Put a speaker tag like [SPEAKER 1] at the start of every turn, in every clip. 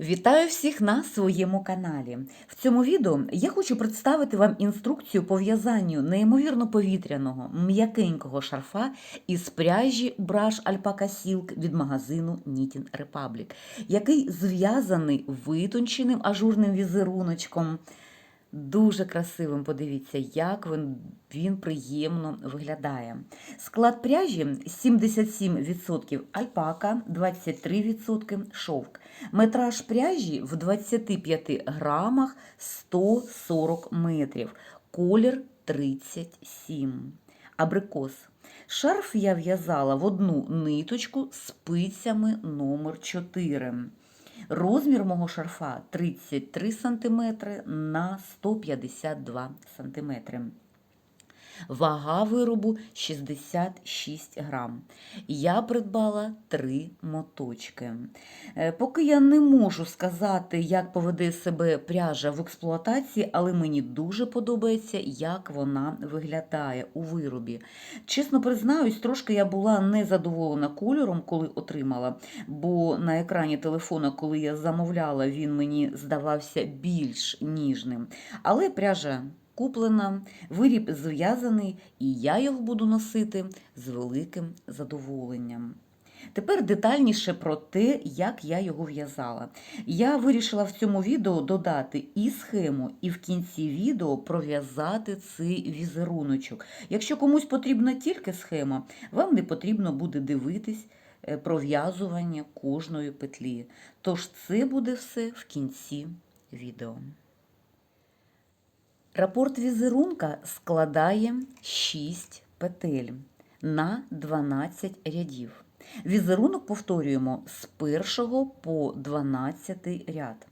[SPEAKER 1] Вітаю всіх на своєму каналі. В цьому відео я хочу представити вам інструкцію по в'язанню неймовірно повітряного м'якенького шарфа із пряжі браш Альпака Сілк від магазину Knitting Republic, який зв'язаний витонченим ажурним візеруночком. Дуже красивим, подивіться, як він, він приємно виглядає. Склад пряжі 77% альпака, 23% шовк. Метраж пряжі в 25 грамах 140 метрів. Колір 37. Абрикос. Шарф я в'язала в одну ниточку спицями номер 4. Розмір мого шарфа 33 см на 152 см. Вага виробу 66 грам. Я придбала три моточки. Е, Поки я не можу сказати, як поведе себе пряжа в експлуатації, але мені дуже подобається, як вона виглядає у виробі. Чесно признаюсь, трошки я була незадоволена кольором, коли отримала, бо на екрані телефона, коли я замовляла, він мені здавався більш ніжним. Але пряжа куплена, виріб зв'язаний, і я його буду носити з великим задоволенням. Тепер детальніше про те, як я його в'язала. Я вирішила в цьому відео додати і схему, і в кінці відео пров'язати цей візеруночок. Якщо комусь потрібна тільки схема, вам не потрібно буде дивитись е, пров'язування кожної петлі. Тож це буде все в кінці відео. Рапорт візерунка складає 6 петель на 12 рядів. Візерунок повторюємо з 1 по 12 ряд.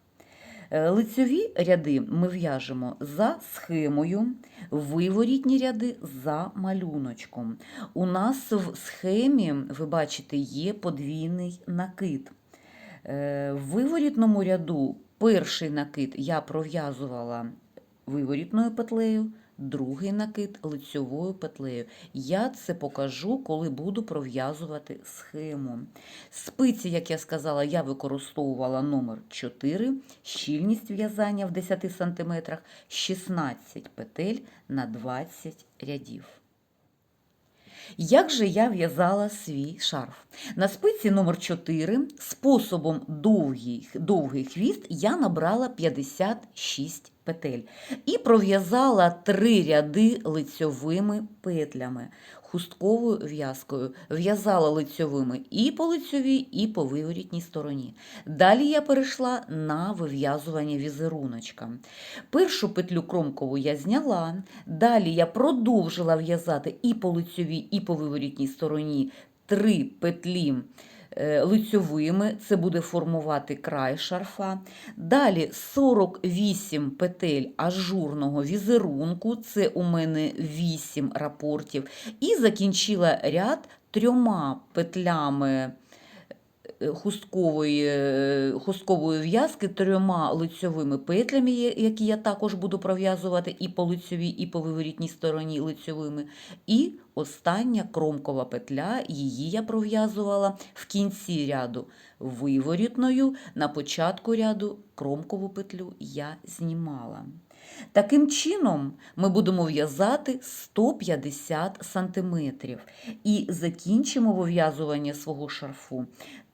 [SPEAKER 1] Е, Лицьові ряди ми в'яжемо за схемою, виворітні ряди за малюночком. У нас в схемі, ви бачите, є подвійний накид. Е, В виворітному ряду перший накид я пров'язувала виворітною петлею, другий накид лицьовою петлею. Я це покажу, коли буду пров'язувати схему. Спиці, як я сказала, я використовувала номер 4, щільність в'язання в 10 см, 16 петель на 20 рядів. Як же я в'язала свій шарф? На спиці номер 4 способом довгий, довгий хвіст я набрала 56 петель і пров'язала три ряди лицьовими петлями, хустковою в'язкою. В'язала лицьовими і по лицьовій, і по виворітній стороні. Далі я перейшла на вив'язування візеруночка. Першу петлю кромкову я зняла, далі я продовжила в'язати і по лицьовій, і по виворітній стороні три петлі лицьовими, це буде формувати край шарфа. Далі 48 петель ажурного візерунку, це у мене 8 рапортів. І закінчила ряд трьома петлями е, хусткової, е, хусткової в'язки трьома лицьовими петлями, які я також буду пров'язувати і по лицьовій, і по виворітній стороні лицьовими. І остання кромкова петля, її я пров'язувала в кінці ряду виворітною, на початку ряду кромкову петлю я знімала. Таким чином, ми будемо в'язати 150 см і закінчимо вив'язування свого шарфу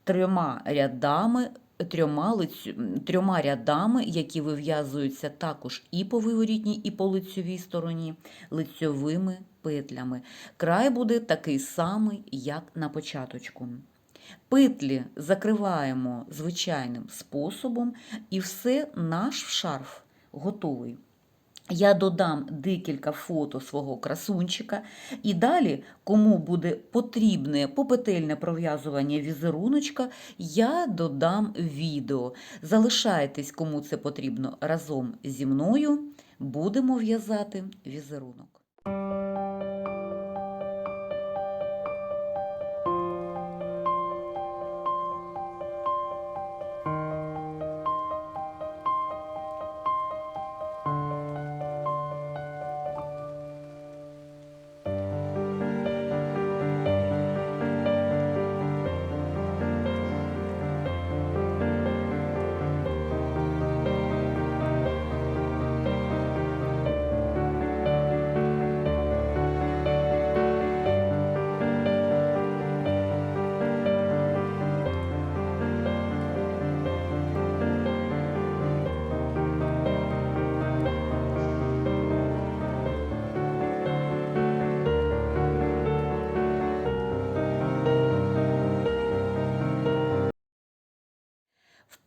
[SPEAKER 1] трьома рядами. Трьома, лицю... трьома рядами, які вив'язуються також і по виворітній, і по лицьовій стороні, лицьовими петлями. Край буде такий самий, як на початочку. Петлі закриваємо звичайним способом, і все, наш шарф готовий. Я додам декілька фото свого красунчика, і далі, кому буде потрібне попетельне пров'язування візеруночка, я додам відео. Залишайтесь, кому це потрібно, разом зі мною. Будемо в'язати візерунок.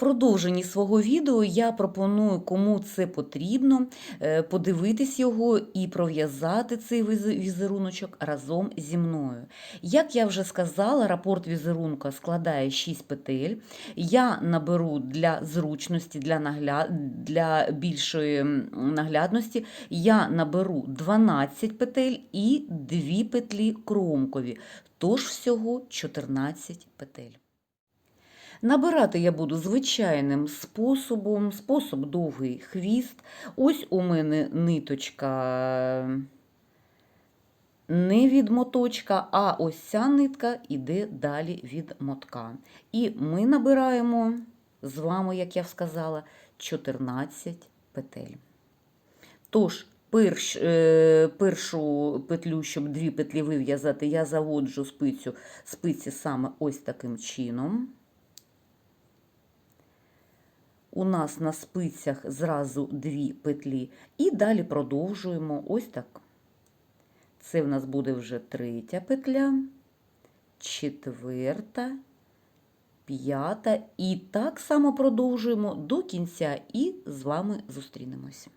[SPEAKER 1] Продовженні свого відео я пропоную, кому це потрібно, е, подивитись його і пров'язати цей візеруночок разом зі мною. Як я вже сказала, рапорт візерунка складає 6 петель. Я наберу для зручності, для, нагля... для більшої наглядності, я наберу 12 петель і 2 петлі кромкові, тож всього 14 петель. Набирати я буду звичайним способом, способ довгий хвіст. Ось у мене ниточка не від моточка, а ось ця нитка йде далі від мотка. І ми набираємо з вами, як я сказала, 14 петель. Тож, перш, е, першу петлю, щоб дві петлі вив'язати, я заводжу спицю, спиці саме ось таким чином. У нас на спицях зразу дві петлі, і далі продовжуємо ось так. Це в нас буде вже третя петля, четверта, п'ята. І так само продовжуємо до кінця і з вами зустрінемося.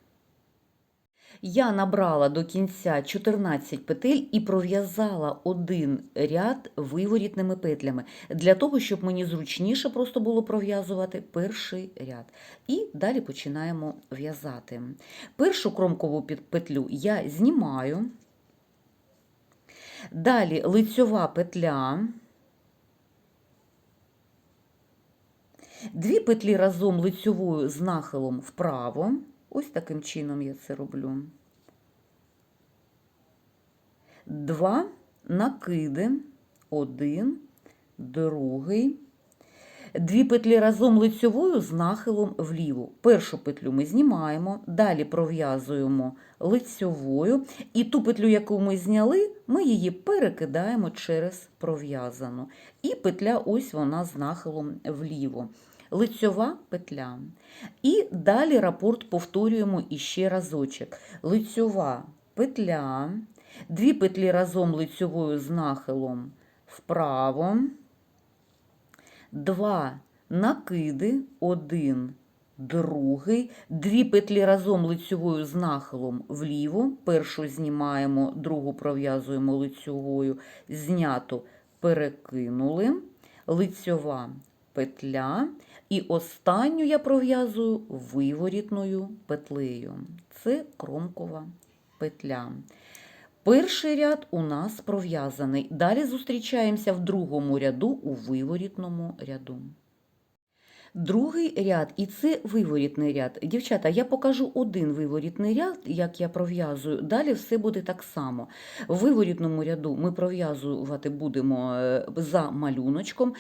[SPEAKER 1] Я набрала до кінця 14 петель і пров'язала один ряд виворітними петлями, для того, щоб мені зручніше просто було пров'язувати перший ряд. І далі починаємо в'язати. Першу кромкову петлю я знімаю. Далі лицьова петля. Дві петлі разом лицьовою з нахилом вправо. Ось таким чином я це роблю. Два накиди, один, другий. Дві петлі разом лицьовою з нахилом вліво. Першу петлю ми знімаємо, далі пров'язуємо лицьовою, і ту петлю, яку ми зняли, ми її перекидаємо через пров'язану. І петля ось вона з нахилом вліво. Лицьова петля. І далі рапорт повторюємо іще разочок. Лицьова петля, дві петлі разом лицьовою з нахилом вправо, два накиди, один, другий, дві петлі разом лицьовою з нахилом вліво, першу знімаємо, другу пров'язуємо лицьовою, зняту перекинули, лицьова петля, і останню я пров'язую виворітною петлею. Це кромкова петля. Перший ряд у нас пров'язаний. Далі зустрічаємося в другому ряду у виворітному ряду. Другий ряд, і це виворітний ряд. Дівчата, я покажу один виворітний ряд, як я пров'язую. Далі все буде так само. В виворітному ряду ми пров'язувати будемо е, за малюночком,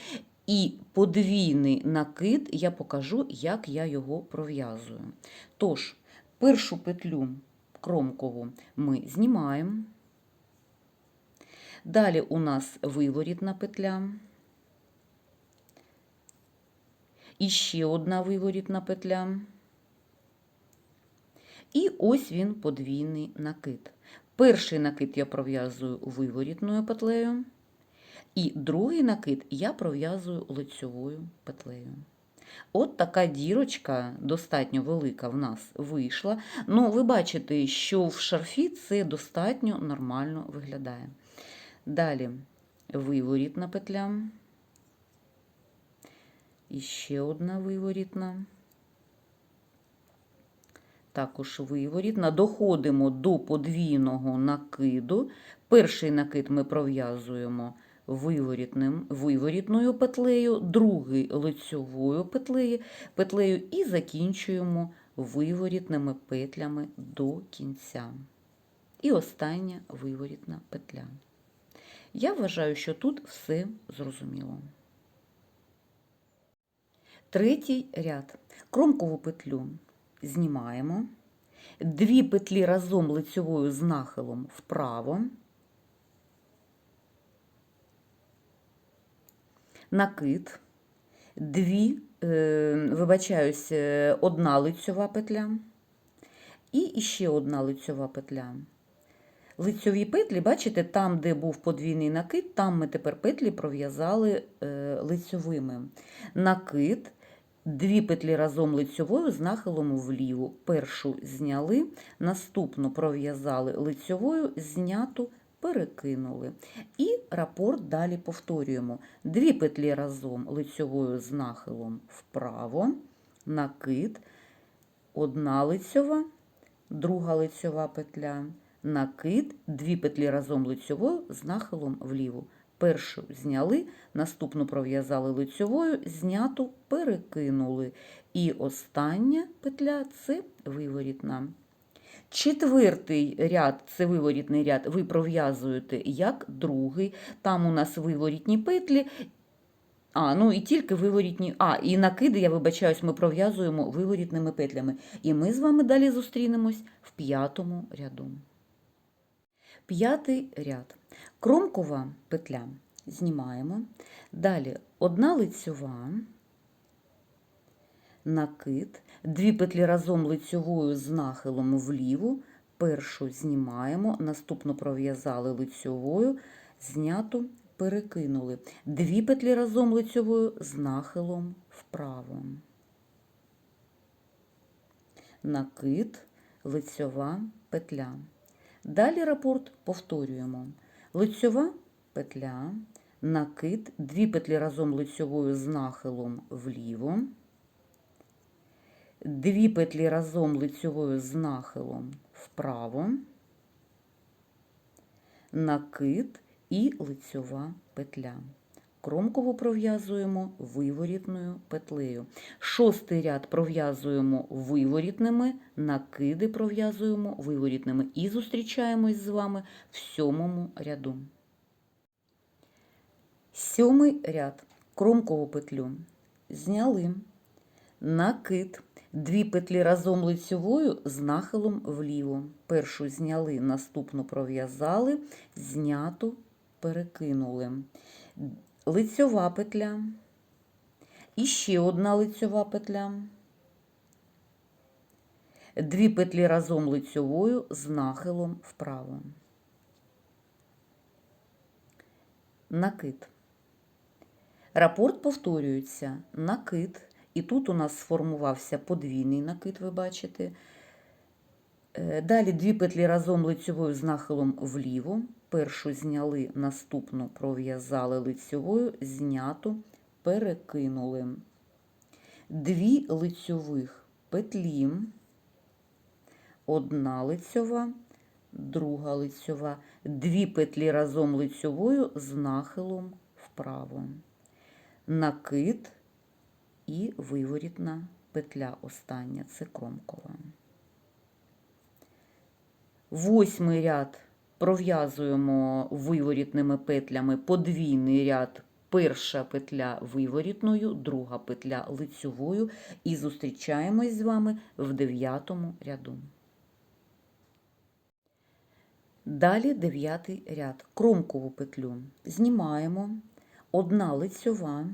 [SPEAKER 1] і подвійний накид я покажу, як я його пров'язую. Тож, першу петлю кромкову ми знімаємо. Далі у нас виворітна петля. І ще одна виворітна петля. І ось він подвійний накид. Перший накид я пров'язую виворітною петлею, і другий накид я пров'язую лицьовою петлею. От така дірочка достатньо велика в нас вийшла. Ну, ви бачите, що в шарфі це достатньо нормально виглядає. Далі виворітна петля. І ще одна виворітна. Також виворітна. Доходимо до подвійного накиду. Перший накид ми пров'язуємо виворітним, виворітною петлею, другий лицьовою петлею, петлею і закінчуємо виворітними петлями до кінця. І остання виворітна петля. Я вважаю, що тут все зрозуміло. Третій ряд. Кромкову петлю знімаємо. Дві петлі разом лицьовою з нахилом вправо. Накид. Дві, е, вибачаюсь, е, одна лицьова петля. І ще одна лицьова петля. Лицьові петлі, бачите, там, де був подвійний накид, там ми тепер петлі пров'язали е, лицьовими. Накид, дві петлі разом лицьовою з нахилом вліво. Першу зняли, наступну пров'язали лицьовою, зняту, перекинули. І рапорт далі повторюємо. Дві петлі разом лицьовою з нахилом вправо, накид, одна лицьова, друга лицьова петля, накид, дві петлі разом лицьовою з нахилом вліво. Першу зняли, наступну пров'язали лицьовою, зняту перекинули. І остання петля це виворітна. Четвертий ряд, це виворітний ряд, ви пров'язуєте як другий. Там у нас виворітні петлі. А, ну і тільки виворітні. А, і накиди, я вибачаюсь, ми пров'язуємо виворітними петлями. І ми з вами далі зустрінемось в п'ятому ряду. П'ятий ряд. Кромкова петля знімаємо. Далі одна лицьова, накид, дві петлі разом лицьовою з нахилом вліву. Першу знімаємо, наступну пров'язали лицьовою, зняту, перекинули. Дві петлі разом лицьовою з нахилом вправо. Накид, лицьова петля. Далі рапорт повторюємо. Лицьова петля, накид, дві петлі разом лицьовою з нахилом вліво, дві петлі разом лицьовою з нахилом вправо, накид і лицьова петля. Кромкову пров'язуємо виворітною петлею. Шостий ряд пров'язуємо виворітними, накиди пров'язуємо виворітними і зустрічаємось з вами в сьомому ряду. Сьомий ряд. Кромкову петлю зняли, накид, дві петлі разом лицьовою з нахилом вліво. Першу зняли, наступну пров'язали, зняту перекинули. Лицьова петля, і ще одна лицьова петля, дві петлі разом лицьовою з нахилом вправо. Накид. Рапорт повторюється. Накид. І тут у нас сформувався подвійний накид, ви бачите. Е, Далі дві петлі разом лицьовою з нахилом вліво. Першу зняли, наступну пров'язали лицьовою, зняту, перекинули. Дві лицьових петлі, одна лицьова, друга лицьова, дві петлі разом лицьовою з нахилом вправо. Накид і виворітна петля остання, це кромкова. Восьмий ряд пров'язуємо виворітними петлями подвійний ряд. Перша петля виворітною, друга петля лицьовою і зустрічаємось з вами в дев'ятому ряду. Далі дев'ятий ряд. Кромкову петлю знімаємо, одна лицьова,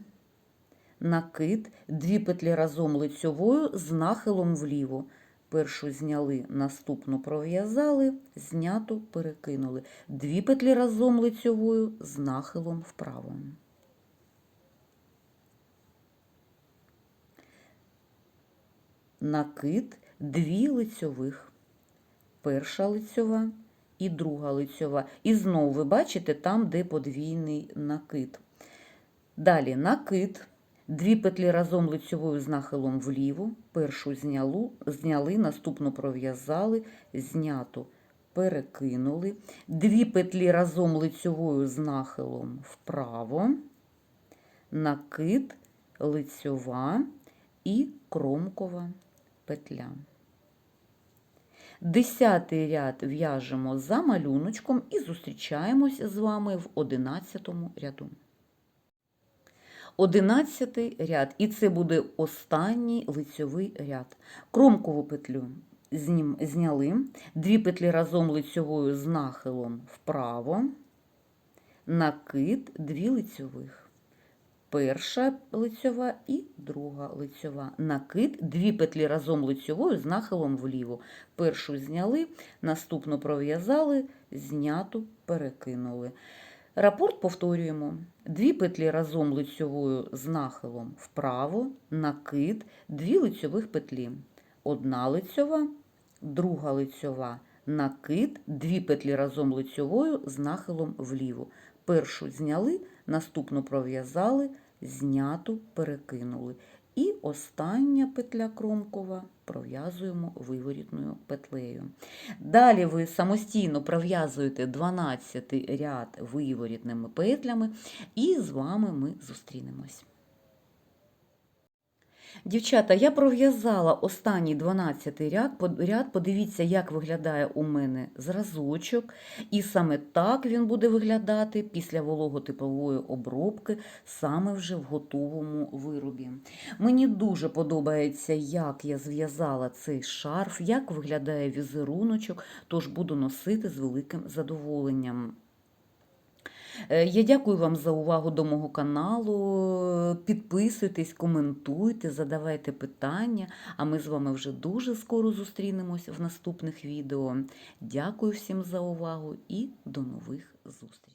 [SPEAKER 1] накид, дві петлі разом лицьовою з нахилом вліво. Першу зняли, наступну пров'язали, зняту перекинули. Дві петлі разом лицьовою з нахилом вправо. Накид дві лицьових. Перша лицьова і друга лицьова. І знову ви бачите там, де подвійний накид. Далі накид. Дві петлі разом лицьовою з нахилом вліво, першу знялу, зняли, наступну пров'язали, зняту, перекинули. Дві петлі разом лицьовою з нахилом вправо, накид, лицьова і кромкова петля. Десятий ряд в'яжемо за малюночком і зустрічаємось з вами в одинадцятому ряду. Одинадцятий ряд, і це буде останній лицьовий ряд. Кромкову петлю зняли, дві петлі разом лицьовою з нахилом вправо, накид, дві лицьових. Перша лицьова і друга лицьова. Накид, дві петлі разом лицьовою з нахилом вліво. Першу зняли, наступну пров'язали, зняту перекинули. Рапорт повторюємо. Дві петлі разом лицьовою з нахилом вправо, накид, дві лицьових петлі. Одна лицьова, друга лицьова, накид, дві петлі разом лицьовою з нахилом вліво. Першу зняли, наступну пров'язали, зняту перекинули. І остання петля кромкова пров'язуємо виворітною петлею. Далі ви самостійно пров'язуєте 12 ряд виворітними петлями, і з вами ми зустрінемось. Дівчата, я пров'язала останній 12 ряд. Подивіться, як виглядає у мене зразочок. І саме так він буде виглядати після вологотипової обробки, саме вже в готовому виробі. Мені дуже подобається, як я зв'язала цей шарф, як виглядає візеруночок, тож буду носити з великим задоволенням. Е, Я дякую вам за увагу до мого каналу. Підписуйтесь, коментуйте, задавайте питання, а ми з вами вже дуже скоро зустрінемось в наступних відео. Дякую всім за увагу і до нових зустрічей!